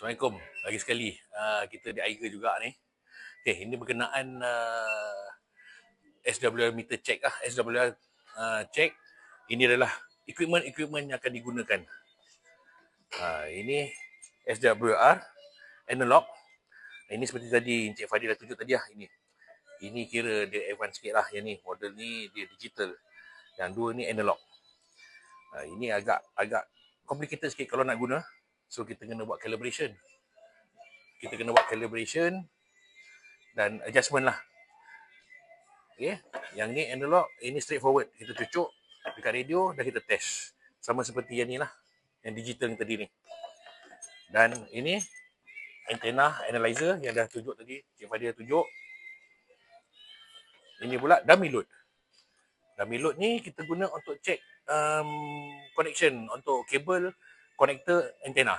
Assalamualaikum lagi sekali uh, kita di Aiger juga ni. Okay, ini berkenaan uh, SWR meter check lah. SWR uh, check ini adalah equipment-equipment yang akan digunakan. Uh, ini SWR analog. Ini seperti tadi Encik Fadil dah tunjuk tadi lah ini. Ini kira dia advance sikit lah yang ni. Model ni dia digital. Yang dua ni analog. Uh, ini agak agak complicated sikit kalau nak guna. So kita kena buat calibration. Kita kena buat calibration dan adjustment lah. Okay. Yang ni analog, ini straightforward. Kita cucuk dekat radio dan kita test. Sama seperti yang ni lah. Yang digital yang tadi ni. Dan ini antena analyzer yang dah tunjuk tadi. Cik Fadil tunjuk. Ini pula dummy load. Dummy load ni kita guna untuk check um, connection untuk kabel konektor antena.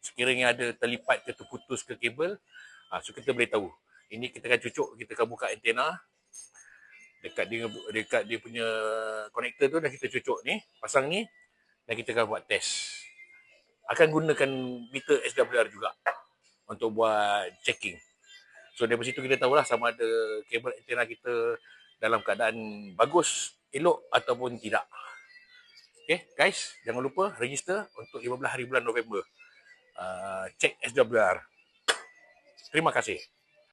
Sekiranya ada terlipat ke terputus ke kabel, ha, so kita boleh tahu. Ini kita akan cucuk, kita akan buka antena dekat dia dekat dia punya konektor tu dan kita cucuk ni, pasang ni dan kita akan buat test. Akan gunakan meter SWR juga untuk buat checking. So dari situ kita tahulah sama ada kabel antena kita dalam keadaan bagus, elok ataupun tidak. Okay, guys, jangan lupa register untuk 15 hari bulan November. Uh, check SWR. Terima kasih.